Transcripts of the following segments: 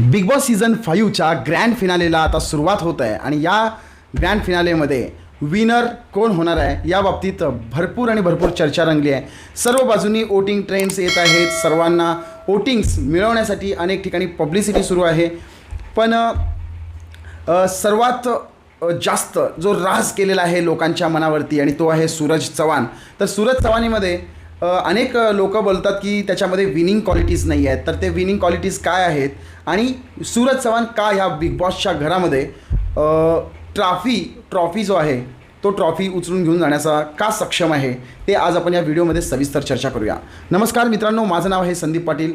Big Boss season फाईव्हच्या grand फिनालेला आता सुरुवात होत आहे. आणि या ग्रँड फिनालेमध्ये विनर कोण होणार आहे? या बाबतीत भरपूर आणि भरपूर चर्चा रंगली आहे. सर्व बाजूनी वोटिंग ट्रेंड्स येत आहेत. सर्वांना वोटिंग्स मिळवण्यासाठी अनेक ठिकाणी पब्लिसिटी सुरू आहे. पण सर्वात जास्त जो राज केलेला आहे लोकांच्या मनावरती आणि तो आहे सूरज चव्हाण. तर सूरज चव्हाणीमध्ये अनेक लोक बोलतात की त्याच्यामध्ये विनिंग क्वालिटीज नाही आहेत. तर ते विनिंग क्वालिटीज काय आहेत? आणि सूरज चव्हाण का ह्या बिग बॉसच्या घरामध्ये ट्रॉफी ट्रॉफी जो आहे तो ट्रॉफी उचलून घेऊन जाण्याचा का सक्षम आहे? ते आज आपण या व्हिडिओमध्ये सविस्तर चर्चा करूया. नमस्कार मित्रांनो माझं नाव आहे संदीप पाटील.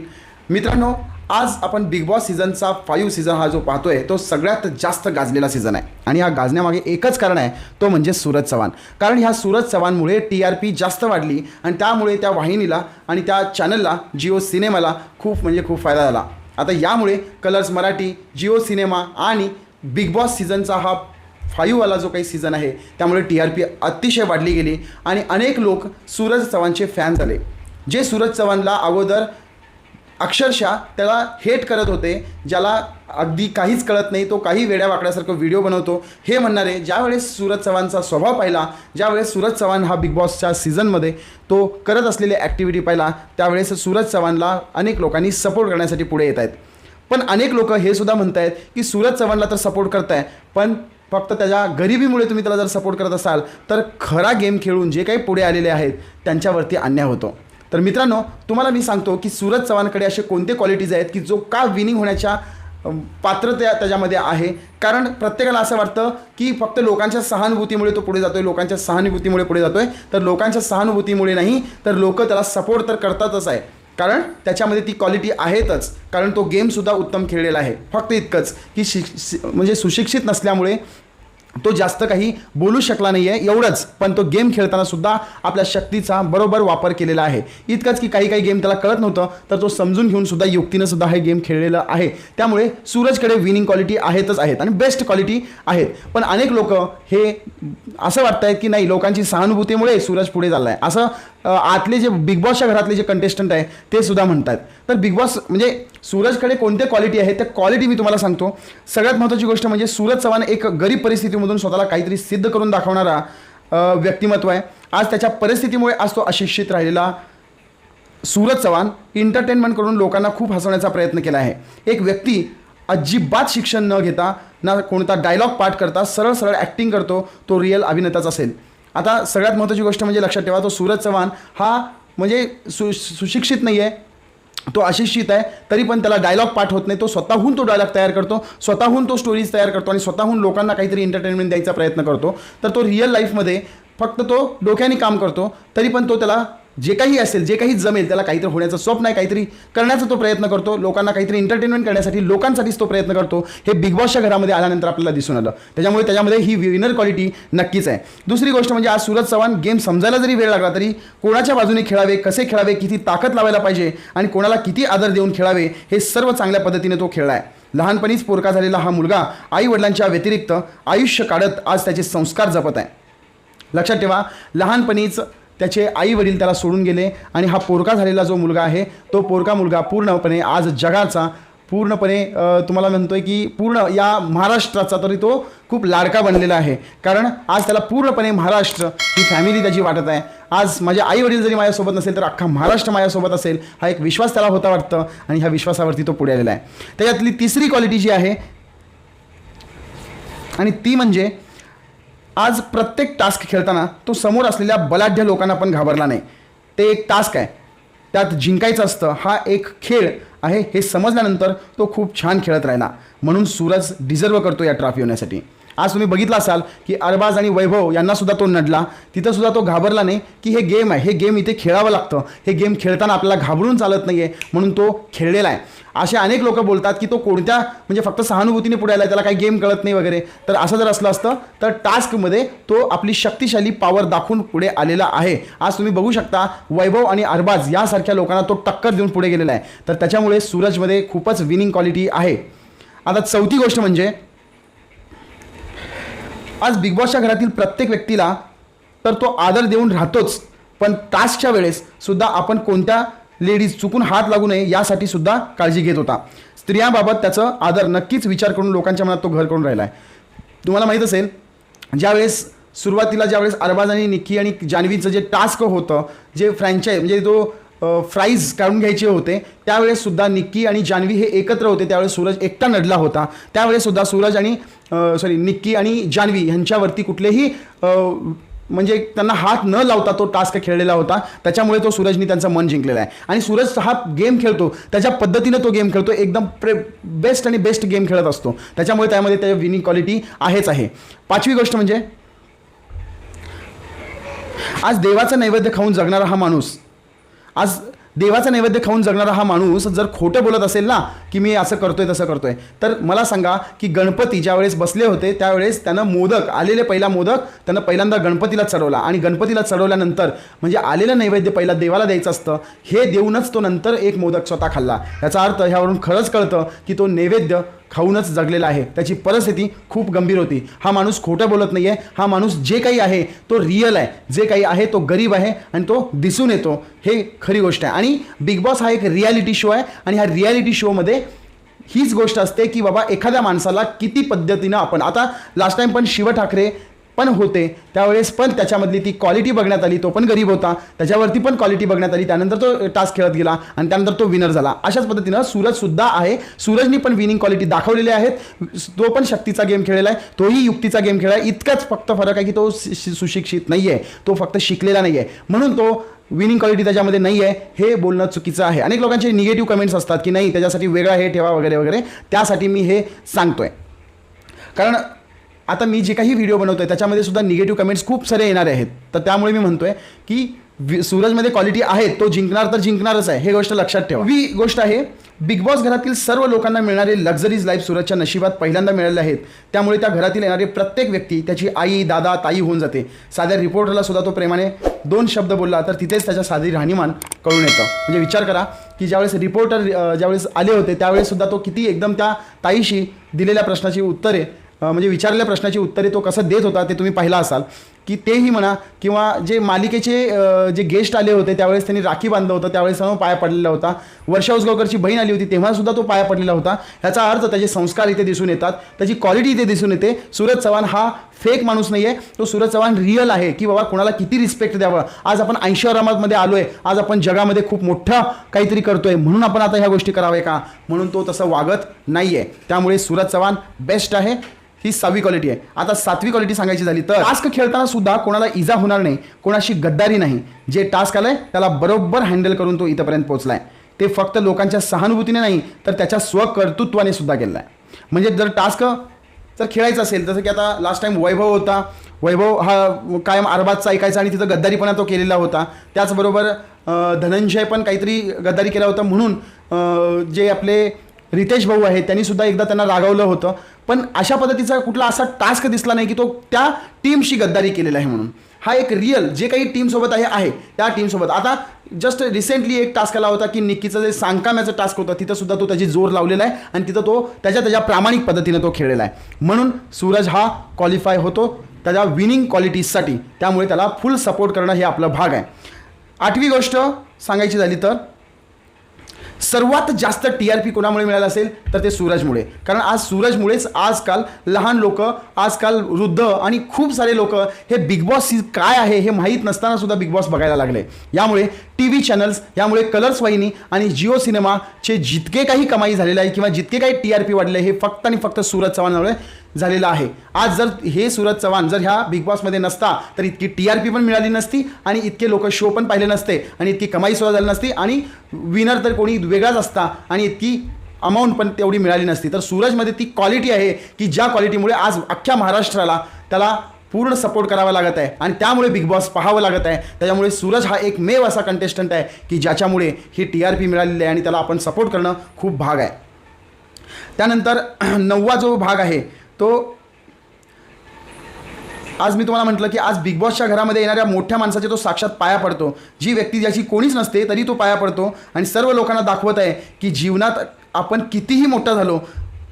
मित्रांनो आज आपण बिग बॉस सीझनचा फाईव्ह सीझन हा जो पाहतोय तो सगळ्यात जास्त गाजलेला सीझन आहे. आणि हा गाजण्यामागे एकच कारण आहे तो म्हणजे सूरज चव्हाण. कारण ह्या सूरज चव्हाणमुळे टी आर पी जास्त वाढली आणि त्यामुळे त्या वाहिनीला आणि त्या चॅनलला जिओ सिनेमाला खूप म्हणजे खूप फायदा झाला. आता यामुळे कलर्स मराठी जिओ सिनेमा आणि बिग बॉस सीझनचा हा फाईव्हवाला जो काही सीझन आहे त्यामुळे टी आर पी अतिशय वाढली गेली आणि अनेक लोक सूरज चव्हाणचे फॅन झाले. जे सूरज चव्हाणला अगोदर अक्षरशः त्याला हेट करत होते ज्याला अगदी काहीच कळत नाही तो काही वेड्या वाकड्यासारखं व्हिडिओ बनवतो. हे म्हणणारे ज्यावेळेस सूरज चव्हाणचा स्वभाव पाहिला ज्यावेळेस सूरज चव्हाण हा बिग बॉसच्या सीझनमध्ये तो करत असलेली ॲक्टिव्हिटी पाहिला त्यावेळेस सूरज चव्हाणला अनेक लोकांनी सपोर्ट करण्यासाठी पुढे येत आहेत. पण अनेक लोक हे सुद्धा म्हणत आहेत की सूरज चव्हाणला तर सपोर्ट करताय पण फक्त त्याच्या गरिबीमुळे तुम्ही त्याला जर सपोर्ट करत असाल तर खरा गेम खेळून जे काही पुढे आलेले आहेत त्यांच्यावरती अन्याय होतो. तर मित्रांनो तुम्हाला मी सांगतो की सूरज चव्हाणकडे असे कोणते क्वालिटीज आहेत की जो का विनिंग होण्याच्या पात्र पात्रता त्याच्यामध्ये आहे? कारण प्रत्येकाला असं वाटतं की फक्त लोकांच्या सहानुभूतीमुळे तो पुढे जातो आहे लोकांच्या सहानुभूतीमुळे पुढे जातो आहे तर लोकांच्या सहानुभूतीमुळे नाही तर लोक त्याला सपोर्ट तर करतातच आहे. कारण त्याच्यामध्ये ती क्वालिटी आहेतच. कारण तो गेमसुद्धा उत्तम खेळलेला आहे. फक्त इतकंच की शिक्ष शि- म्हणजे सुशिक्षित नसल्यामुळे तो जास्त काही बोलू शकला नाही आहे एवढंच. पण तो गेम खेळताना सुद्धा आपल्या शक्तीचा बरोबर वापर केलेला आहे. इतकंच की काही काही गेम त्याला कळत नव्हतं तर तो समजून घेऊन सुद्धा युक्तीनं सुद्धा हे गेम खेळलेलं आहे. त्यामुळे सूरजकडे विनिंग क्वालिटी आहेतच आहेत आणि बेस्ट क्वालिटी आहेत. पण अनेक लोक हे असं वाटत की नाही लोकांची सहानुभूतीमुळे सूरज पुढे झाला आहे असं आतले जे बिग बॉसच्या घरातले जे कंटेस्टंट आहे ते सुद्धा म्हणतात तर बिग बॉस म्हणजे सूरजकडे कोणते क्वालिटी आहे त्या क्वालिटी मी तुम्हाला सांगतो. सगळ्यात महत्त्वाची गोष्ट म्हणजे सूरज चव्हाण एक गरीब परिस्थितीमधून स्वतःला काहीतरी सिद्ध करून दाखवणारा व्यक्तिमत्व आहे. आज त्याच्या परिस्थितीमुळे आज तो अशिक्षित राहिलेला सूरज चव्हाण इंटरटेनमेंट करून लोकांना खूप हसवण्याचा प्रयत्न केला आहे. एक व्यक्ती अजिबात शिक्षण न घेता ना कोणता डायलॉग पाठ करता सरळ सरळ ॲक्टिंग करतो तो रिअल अभिनेताच असेल. आता सगळ्यात महत्त्वाची गोष्ट म्हणजे लक्षात ठेवा तो सूरज चव्हाण हा म्हणजे सु सुशिक्षित नाही आहे तो अशिक्षित आहे तरी पण त्याला डायलॉग पाठ होत नाही. तो स्वतःहून तो डायलॉग तयार करतो स्वतःहून तो स्टोरीज तयार करतो आणि स्वतःहून लोकांना काहीतरी एंटरटेनमेंट द्यायचा प्रयत्न करतो. तर तो रिअल लाईफमध्ये फक्त तो डोक्याने काम करतो तरी पण तो त्याला जे काही असेल जे काही जमेल त्याला काहीतरी होण्याचं स्वप्न आहे काहीतरी करण्याचा तो प्रयत्न करतो लोकांना काहीतरी एंटरटेनमेंट करण्यासाठी लोकांसाठीच तो प्रयत्न करतो. हे बिग बॉसच्या घरामध्ये आल्यानंतर आपल्याला दिसून आलं. त्याच्यामुळे त्याच्यामध्ये ही विनर क्वालिटी नक्कीच आहे. दुसरी गोष्ट म्हणजे आज सूरज चव्हाण गेम समजायला जरी वेळ लागला तरी कोणाच्या बाजूने खेळावे कसे खेळावे किती ताकद लावायला पाहिजे आणि कोणाला किती आदर देऊन खेळावे हे सर्व चांगल्या पद्धतीने तो खेळला आहे लहानपणीच पोरका झालेला हा मुलगा आई वडिलांच्या व्यतिरिक्त आयुष्य काढत आज त्याचे संस्कार जपत आहे. लक्षात ठेवा लहानपणीच त्याचे आई वडील त्याला सोडून गेले आणि हा पोरका झालेला जो मुलगा आहे तो पोरका मुलगा पूर्णपणे आज जगाचा पूर्णपणे तुम्हाला म्हणतोय की पूर्ण या महाराष्ट्राचा तरी तो खूप लाडका बनलेला आहे. कारण आज त्याला पूर्णपणे महाराष्ट्र ही फॅमिली त्याची वाटत आहे. आज माझे आई वडील जरी माझ्यासोबत नसेल तर अख्खा महाराष्ट्र माझ्यासोबत असेल हा एक विश्वास त्याला होता वाटतं आणि ह्या विश्वासावरती तो पुढे आलेला आहे. त्याच्यातली तिसरी क्वालिटी जी आहे आणि ती म्हणजे आज प्रत्येक टास्क खेळताना तो समोर असलेल्या बलाढ्य लोकांना पण घाबरला नाही. ते एक टास्क आहे. त्यात जिंकायचं असतं हा एक खेळ आहे हे समजल्यानंतर तो खूप छान खेळत राहिला. म्हणून सूरज डिझर्व करतो या ट्रॉफी होण्यासाठी. आज तुम्ही बघितलं असाल की अरबाज आणि वैभव यांना सुद्धा तो नडला. तिथं सुद्धा तो घाबरला नाही की हे गेम आहे. हे गेम इथे खेळावं लागतं. हे गेम खेळताना आपल्याला घाबरून चालत नाही आहे म्हणून तो खेळलेला आहे. असे अनेक लोक बोलतात की तो कोणत्या म्हणजे फक्त सहानुभूतीने पुढे आला त्याला काही गेम कळत नाही वगैरे. तर असं जर असलं असतं तर टास्कमध्ये तो आपली शक्तिशाली पॉवर दाखवून पुढे आलेला आहे. आज तुम्ही बघू शकता वैभव आणि अरबाज यासारख्या लोकांना तो टक्कर देऊन पुढे गेलेला आहे. तर त्याच्यामुळे सूरजमध्ये खूपच विनिंग क्वालिटी आहे. आता चौथी गोष्ट म्हणजे आज बिग बॉसच्या घरातील प्रत्येक व्यक्तीला तर तो आदर देऊन राहतोच. पण टास्कच्या वेळेस सुद्धा आपण कोणत्या लेडीज चुकून हात लागू नये यासाठी सुद्धा काळजी घेत होता. स्त्रियांबाबत त्याचं आदर नक्कीच विचार करून लोकांच्या मनात तो घर करून राहिला आहे तुम्हाला माहीत असेल ज्यावेळेस सुरुवातीला ज्यावेळेस अरबाज आणि निक्की आणि जान्हवीचं जे टास्क होतं जे फ्रँचाईज म्हणजे तो फ्राईज काढून घ्यायचे होते. त्यावेळेस सुद्धा निक्की आणि जान्हवी हे एकत्र होते. त्यावेळेस सूरज एकटा नडला होता. त्यावेळेस सुद्धा सूरज आणि सॉरी निक्की आणि जान्हवी ह्यांच्यावरती कुठलेही म्हणजे त्यांना हात न लावता तो टास्क खेळलेला होता. त्याच्यामुळे तो सूरजनी त्यांचं मन जिंकलेला आहे. आणि सूरज हा गेम खेळतो. त्याच्या पद्धतीनं तो गेम खेळतो. एकदम प्रे बेस्ट आणि बेस्ट गेम खेळत असतो. त्याच्यामुळे त्यामध्ये त्याची विनिंग क्वालिटी आहेच आहे. पाचवी गोष्ट म्हणजे आज देवाचं नैवेद्य खाऊन जगणारा हा माणूस आज देवाचं नैवेद्य खाऊन जगणारा हा माणूस जर खोटं बोलत असेल ना की मी असं करतोय तसं करतोय तर मला सांगा की गणपती ज्यावेळेस बसले होते त्यावेळेस त्यानं मोदक आलेले पहिला मोदक त्यानं पहिल्यांदा गणपतीला चढवला. आणि गणपतीला चढवल्यानंतर म्हणजे आलेलं नैवेद्य पहिला देवाला द्यायचं असतं हे देऊनच तो नंतर एक मोदक स्वतः खाल्ला. याचा अर्थ ह्यावरून खरंच कळतं की तो नैवेद्य खाऊनच जगलेला आहे. त्याची परिस्थिती खूप गंभीर होती. हा माणूस खोटं बोलत नाही आहे हा माणूस जे काही आहे तो रिअल आहे. जे काही आहे तो गरीब आहे आणि तो दिसून येतो. हे खरी गोष्ट आहे. आणि बिग बॉस हा एक रियालिटी शो आहे आणि ह्या रियालिटी शोमध्ये हीच गोष्ट असते की बाबा एखाद्या माणसाला किती पद्धतीनं आपण आता लास्ट टाइम पण शिव ठाकरे पण होते. त्यावेळेस पण त्याच्यामधली ती क्वालिटी बघण्यात आली तो पण गरीब होता. त्याच्यावरती पण क्वालिटी बघण्यात आली. त्यानंतर तो टास्क खेळत गेला आणि त्यानंतर तो विनर झाला. अशाच पद्धतीनं सूरज सुद्धा आहे. सूरजनी पण विनिंग क्वालिटी दाखवलेली आहेत. तो पण शक्तीचा गेम खेळलेला आहे. तोही युक्तीचा गेम खेळला आहे. इतकाच फक्त फरक आहे की तो सुशिक्षित नाही आहे तो फक्त शिकलेला नाही आहे म्हणून तो विनिंग क्वालिटी त्याच्यामध्ये नाही आहे हे बोलणं चुकीचं आहे. अनेक लोकांचे निगेटिव्ह कमेंट्स असतात की नाही त्याच्यासाठी वेगळा हे ठेवा वगैरे वगैरे. त्यासाठी मी हे सांगतोय. कारण आता मी जे काही व्हिडिओ बनवतोय त्याच्यामध्ये सुद्धा निगेटिव्ह कमेंट्स खूप सारे येणारे आहेत. तर त्यामुळे मी म्हणतोय की वि- सूरजमध्ये क्वालिटी आहे तो जिंकणार तर जिंकणारच आहे हे गोष्ट लक्षात ठेवा. ही गोष्ट आहे बिग बॉस घरातील सर्व लोकांना मिळणारे लक्झरीज लाईफ सूरजच्या नशिबात पहिल्यांदा मिळाले आहेत. त्यामुळे त्या घरातील येणारी प्रत्येक व्यक्ती त्याची आई दादा ताई होऊन जाते. साध्या रिपोर्टरला सुद्धा तो प्रेमाने दोन शब्द बोलला तर तिथेच त्याच्या साधी राहणीमान कळून येतं. म्हणजे विचार करा की ज्यावेळेस रिपोर्टर ज्यावेळेस आले होते त्यावेळेस सुद्धा तो किती एकदम त्या ताईशी दिलेल्या प्रश्नाची उत्तरे म्हणजे विचारलेल्या प्रश्नाची उत्तरे तो कसं देत होता ते तुम्ही पाहिला असाल. की तेही म्हणा किंवा जे मालिकेचे जे गेस्ट आले होते त्यावेळेस त्यांनी राखी बांधलं होतं त्यावेळेस त्यांना पाया पडलेला होता. वर्षा उसगावकरची बहीण आली होती तेव्हासुद्धा तो पाया पडलेला होता. ह्याचा अर्थ त्याचे संस्कार इथे दिसून येतात. त्याची क्वालिटी इथे दिसून येते. सूरज चव्हाण हा फेक माणूस नाही आहे तो सूरज चव्हाण रिअल आहे की बाबा कोणाला किती रिस्पेक्ट द्यावं. आज आपण ऐंशी मध्ये आलो आहे आज आपण जगामध्ये खूप मोठं काहीतरी करतोय. म्हणून आपण आता ह्या गोष्टी कराव्या का? म्हणून तो तसं वागत नाही आहे त्यामुळे सूरज चव्हाण बेस्ट आहे. ही सहावी क्वालिटी आहे. आता सातवी क्वालिटी सांगायची झाली तर टास्क खेळताना सुद्धा कोणाला इजा होणार नाही कोणाशी गद्दारी नाही. जे टास्क आलंय त्याला बरोबर हँडल करून तो इथंपर्यंत पोहोचलाय. ते फक्त लोकांच्या सहानुभूतीने नाही तर त्याच्या स्वकर्तृत्वाने सुद्धा केलेला आहे म्हणजे जर टास्क जर खेळायचं असेल जसं की आता लास्ट टाइम वैभव होता. वैभव हा कायम अरबाजचा ऐकायचा आणि तिथं गद्दारीपणा तो केलेला होता. त्याचबरोबर धनंजय पण काहीतरी गद्दारी केला होता म्हणून जे आपले रितेश भाऊ आहेत त्यांनी सुद्धा एकदा त्यांना रागवलं होतं. पण अशा पद्धतीचा कुठला असा टास्क दिसला नाही की तो त्या टीमशी गद्दारी केलेला आहे म्हणून. हा एक रिअल जे काही टीमसोबत आहे आहे त्या टीमसोबत आता जस्ट रिसेंटली एक टास्क आला होता की निक्कीचं जे सांगकाम्याचं टास्क होतं तिथं सुद्धा तो त्याची जोर लावलेला आहे आणि तिथं तो त्याच्या त्याच्या प्रामाणिक पद्धतीनं तो खेळलेला आहे. म्हणून सूरज हा क्वालिफाय होतो त्याच्या विनिंग क्वालिटीजसाठी त्यामुळे त्याला फुल सपोर्ट करणं हे आपलं भाग आहे. आठवी गोष्ट सांगायची झाली तर सर्वात जास्त टी आर पी कोणामुळे मिळालं असेल? तर ते सूरजमुळे. कारण आज सूरजमुळेच आजकाल लहान लोक आजकाल वृद्ध आणि खूप सारे लोक हे बिग बॉस काय आहे हे माहीत नसताना सुद्धा बिग बॉस बघायला लागले. यामुळे टी व्ही चॅनल्स यामुळे कलर्स वाहिनी आणि जिओ सिनेमाचे जितके काही कमाई झालेले आहे किंवा जितके काही टी आर पी वाढले हे फक्त आणि फक्त सूरज चव्हाणामुळे झालेलं आहे. आज जर हे सूरज चव्हाण जर ह्या बिग बॉसमध्ये नसता तर इतकी टी आर पी पण मिळाली नसती आणि इतके लोक शो पण पाहिले नसते आणि इतकी कमाई सुद्धा झाली नसती आणि विनर तर कोणी वेगळाच असता आणि इतकी अमाऊंट पण तेवढी मिळाली नसती. तर सूरजमध्ये ती क्वालिटी आहे की ज्या क्वालिटीमुळे आज अख्ख्या महाराष्ट्राला त्याला पूर्ण सपोर्ट करावा लागत आहे आणि त्यामुळे बिग बॉस पाहावं लागत आहे. त्याच्यामुळे सूरज हा एक मेव असा कंटेस्टंट आहे की ज्याच्यामुळे ही टी आर पी मिळालेली आहे आणि त्याला आपण सपोर्ट करणं खूप भाग आहे. त्यानंतर नववा जो भाग आहे तो आज मी तुम्हाला म्हटलं की आज बिग बॉसच्या घरामध्ये येणाऱ्या मोठ्या माणसाचे तो साक्षात पाया पडतो. जी व्यक्ती ज्याची कोणीच नसते तरी तो पाया पडतो. आणि सर्व लोकांना दाखवत आहे की जीवनात आपण कितीही मोठा झालो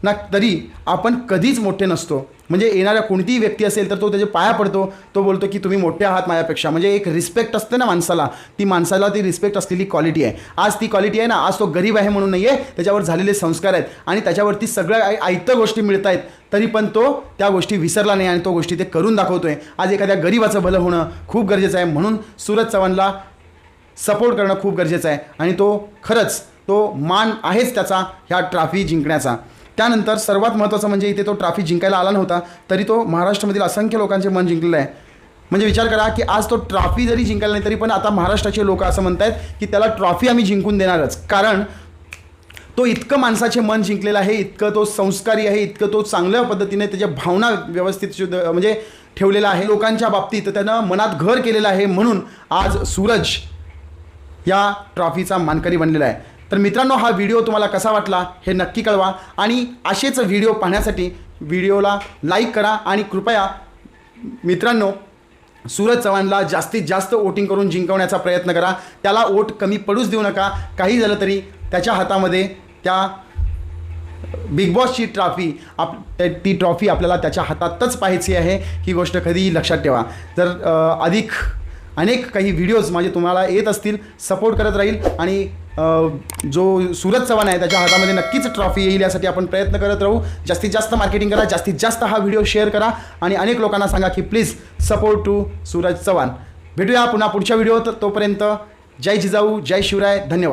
ना तरी आपण कधीच मोठे नसतो. म्हणजे येणाऱ्या कोणतीही व्यक्ती असेल तर तो त्याचे पाया पडतो. तो बोलतो की तुम्ही मोठे आहात माझ्यापेक्षा. म्हणजे एक रिस्पेक्ट असते ना माणसाला. ती माणसाला ती रिस्पेक्ट असलेली क्वालिटी आहे. आज ती क्वालिटी आहे ना आज तो गरीब आहे म्हणून नाही आहे त्याच्यावर झालेले संस्कार आहेत. आणि त्याच्यावरती सगळ्या आय- गोष्टी मिळत आहेत तरी पण तो त्या गोष्टी विसरला नाही आणि तो गोष्टी ते करून दाखवतोय. आज एखाद्या गरीबाचं भलं होणं खूप गरजेचं आहे म्हणून सूरज चव्हाणला सपोर्ट करणं खूप गरजेचं आहे. आणि तो खरंच तो मान आहेच त्याचा ह्या ट्रॉफी जिंकण्याचा. त्यानंतर सर्वात महत्त्वाचं म्हणजे इथे तो ट्रॉफी जिंकायला आला नव्हता तरी तो महाराष्ट्रामधील असंख्य लोकांचे मन जिंकलेलं आहे. म्हणजे विचार करा की आज तो ट्रॉफी जरी जिंकायला नाही तरी पण आता महाराष्ट्राचे लोक असं म्हणत आहेत की त्याला ट्रॉफी आम्ही जिंकून देणारच. कारण तो इतकं माणसाचे मन जिंकलेलं आहे इतकं तो संस्कारी आहे इतकं तो चांगल्या पद्धतीने त्याच्या भावना व्यवस्थित शुद्ध म्हणजे ठेवलेला आहे. लोकांच्या बाबतीत त्यानं मनात घर केलेलं आहे म्हणून आज सूरज या ट्रॉफीचा मानकरी बनलेला आहे. तर मित्रांनो हा व्हिडिओ तुम्हाला कसा वाटला हे नक्की कळवा. आणि असेच व्हिडिओ पाहण्यासाठी व्हिडिओला लाईक करा आणि कृपया मित्रांनो सूरज चव्हाणला जास्तीत जास्त वोटिंग करून जिंकवण्याचा प्रयत्न करा. त्याला वोट कमी पडूच देऊ नका. काही झालं तरी त्याच्या हातामध्ये त्या बिग बॉसची ट्रॉफी आप त्या- ती ट्रॉफी आपल्याला त्याच्या हातातच पाहायची आहे. ही गोष्ट कधीही लक्षात ठेवा. तर अधिक अनेक काही व्हिडिओज माझे तुम्हाला येत असतील सपोर्ट करत राहील आणि जो सूरज चव्हाण आहे त्याच्या हातामध्ये नक्कीच ट्रॉफी येईल यासाठी आपण प्रयत्न करत राहू. जास्तीत जास्त मार्केटिंग करा जास्तीत जास्त हा व्हिडिओ शेअर करा आणि अनेक लोकांना सांगा की please support to Suraj Chavan. भेटूया पुन्हा पुढच्या व्हिडिओत तोपर्यंत. जय जिजाऊ जय शिवराय धन्यवाद.